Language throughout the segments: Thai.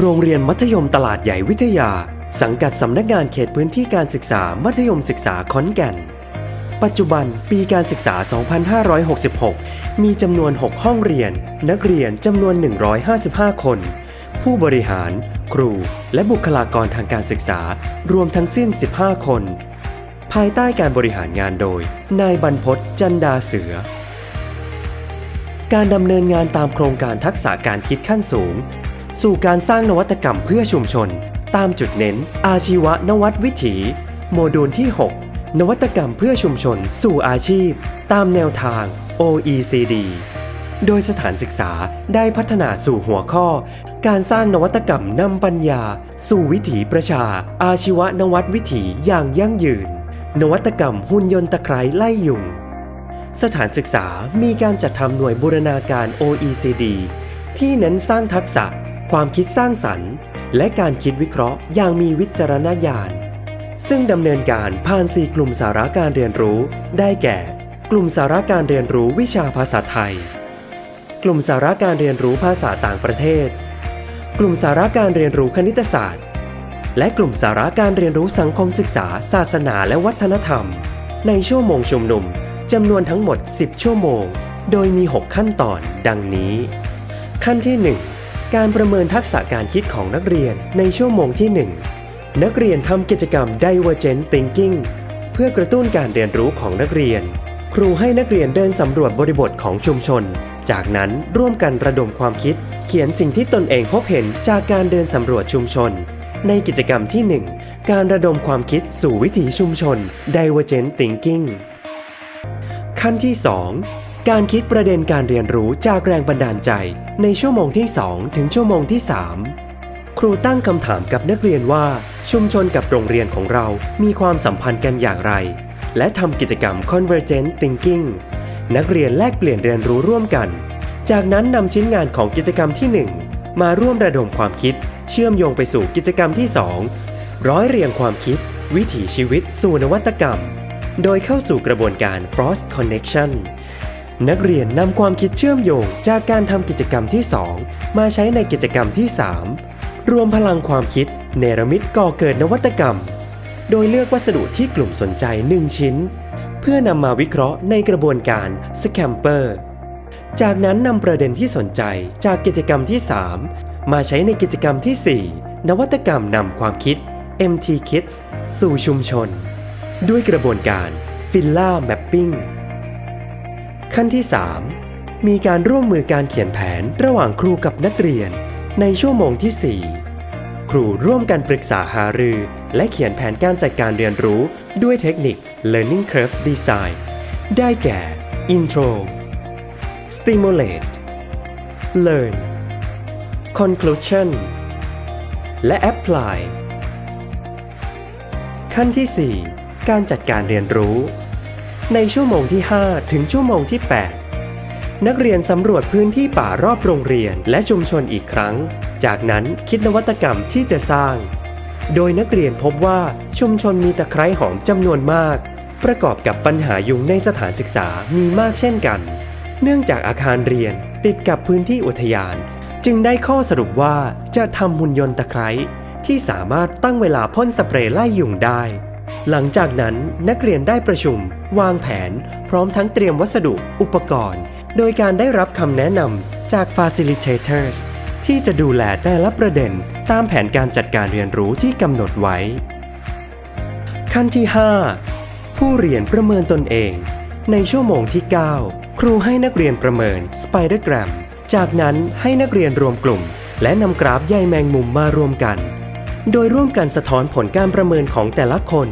โรงเรียนมัธยมตลาดใหญ่วิทยา สังกัดสำนักงานเขตพื้นที่การศึกษามัธยมศึกษาขอนแก่น ปัจจุบันปีการศึกษา 2566 มีจำนวน 6 ห้องเรียน นักเรียนจำนวน 155 คน ผู้บริหาร ครู และบุคลากรทางการศึกษารวมทั้งสิ้น 15 คน ภายใต้การบริหารงานโดย นายบรรพตจันดาเสือการดำเนินงานตามโครงการทักษะการคิดขั้นสูง สู่การสร้างนวัตกรรมเพื่อชุมชน ตามจุดเน้น อาชีวะนวัตวิถี โมดูลที่ 6 นวัตกรรมเพื่อชุมชน สู่อาชีพ ตามแนวทาง OECD โดยสถานศึกษาได้พัฒนาสู่หัวข้อ การสร้างนวัตกรรมนำปัญญา สู่วิถีประชา อาชีวะนวัตวิถีอย่างยั่งยืน นวัตกรรมหุ่นยนต์ตะไคร้ไล่ยุง สถานศึกษามีการจัดทำหน่วยบูรณาการ OECD ที่เน้นสร้างทักษะ ความคิดสร้างสรรค์ และการคิดวิเคราะห์อย่างมีวิจารณญาณ ซึ่งดำเนินการผ่าน 4 กลุ่มสาระการเรียนรู้ ได้แก่ กลุ่มสาระการเรียนรู้วิชาภาษาไทย กลุ่มสาระการเรียนรู้ภาษาต่างประเทศ กลุ่มสาระการเรียนรู้คณิตศาสตร์ และกลุ่มสาระการเรียนรู้สังคมศึกษา ศาสนาและวัฒนธรรม ในชั่วโมงชุมนุมจำนวนทั้งหมด 10 ชั่วโมง โดยมี 6 ขั้นตอน ดังนี้ ขั้นที่ 1 การประเมินทักษะการคิดของนักเรียนในชั่วโมงที่ 1 นักเรียนทำกิจกรรม Divergent Thinking เพื่อกระตุ้นการเรียนรู้ของนักเรียน ครูให้นักเรียนเดินสำรวจบริบทของชุมชน จากนั้นร่วมกันระดมความคิด เขียนสิ่งที่ตนเองพบเห็นจากการเดินสำรวจชุมชน ในกิจกรรมที่ 1 การระดมความคิดสู่วิถีชุมชน Divergent Thinking ขั้นที่ 2 การคิดประเด็นการเรียนรู้จากแรงบันดาลใจในชั่วโมงที่ 2 ถึงชั่วโมงที่ 3 ครูตั้งคำถามกับนักเรียนว่า ชุมชนกับโรงเรียนของเรามีความสัมพันธ์กันอย่างไร และทำกิจกรรม Convergent Thinking นักเรียนแลกเปลี่ยนเรียนรู้ร่วมกัน จากนั้นนำชิ้นงานของกิจกรรมที่ 1 มาร่วมระดมความคิด เชื่อมโยงไปสู่กิจกรรมที่ 2 ร้อยเรียงความคิด วิถีชีวิตสู่นวัตกรรม โดยเข้าสู่กระบวนการ Frost Connection นักเรียนนำความคิดเชื่อมโยงจากการทำกิจกรรมที่ 2 มาใช้ในกิจกรรมที่ 3 รวมพลังความคิดเนรมิตก่อเกิดนวัตกรรม โดยเลือกวัสดุที่กลุ่มสนใจ 1 ชิ้น เพื่อนำมาวิเคราะห์ในกระบวนการ Scamper จากนั้นนำประเด็นที่สนใจจากกิจกรรมที่ 3 มาใช้ในกิจกรรมที่ 4 นวัตกรรมนำความคิด MT Kids สู่ชุมชน ด้วยกระบวนการ Villa Mapping ขั้นที่ 3 มีการร่วมมือการเขียนแผนระหว่างครูกับนักเรียน ในชั่วโมงที่ 4 ครูร่วมกันปรึกษาหารือ และเขียนแผนการจัดการเรียนรู้ด้วยเทคนิค Learning Curve Design ได้แก่ Intro Stimulate Learn Conclusion และ Apply ขั้นที่ 4 การจัดการเรียนรู้ ในชั่วโมงที่ 5 ถึงชั่วโมงที่ 8 นักเรียนสำรวจพื้นที่ป่ารอบโรงเรียนและชุมชนอีกครั้ง จากนั้นคิดนวัตกรรมที่จะสร้าง โดยนักเรียนพบว่าชุมชนมีตะไคร้หอมจำนวนมาก ประกอบกับปัญหายุงในสถานศึกษามีมากเช่นกัน เนื่องจากอาคารเรียนติดกับพื้นที่อุทยาน จึงได้ข้อสรุปว่าจะทำหุ่นยนต์ตะไคร้ที่สามารถตั้งเวลาพ่นสเปรย์ไล่ยุงได้ หลังจากนั้นนักเรียนได้ประชุม วางแผน พร้อมทั้งเตรียมวัสดุอุปกรณ์ โดยการได้รับคำแนะนำจาก facilitators ที่จะดูแลแต่ละประเด็นตามแผนการจัดการเรียนรู้ที่กำหนดไว้ ขั้นที่ 5 ผู้เรียนประเมินตนเอง ในชั่วโมงที่ 9 ครูให้นักเรียนประเมิน Spidergram จากนั้นให้นักเรียนรวมกลุ่ม และนำกราฟใยแมงมุมมารวมกัน โดยร่วมกันสะท้อนผลการประเมินของแต่ละคน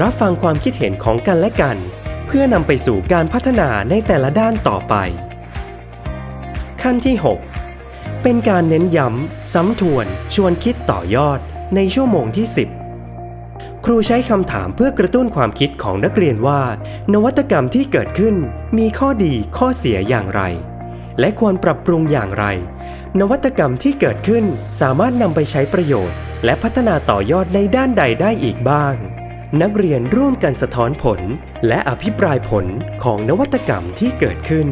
รับฟังความคิดเห็นของกันและกัน เพื่อนำไปสู่การพัฒนาในแต่ละด้านต่อไป ขั้นที่ 6 เป็นการเน้นย้ำ ซ้ำทวน ชวนคิดต่อยอด ในชั่วโมงที่ 10 ครูใช้คำถามเพื่อกระตุ้นความคิดของนักเรียนว่า นวัตกรรมที่เกิดขึ้นมีข้อดีข้อเสียอย่างไร และควรปรับปรุงอย่างไร นวัตกรรมที่เกิดขึ้นสามารถนำไปใช้ประโยชน์ และพัฒนาต่อยอดในด้านใดได้อีกบ้าง นักเรียนร่วมกันสะท้อนผล และอภิปรายผลของนวัตกรรมที่เกิดขึ้น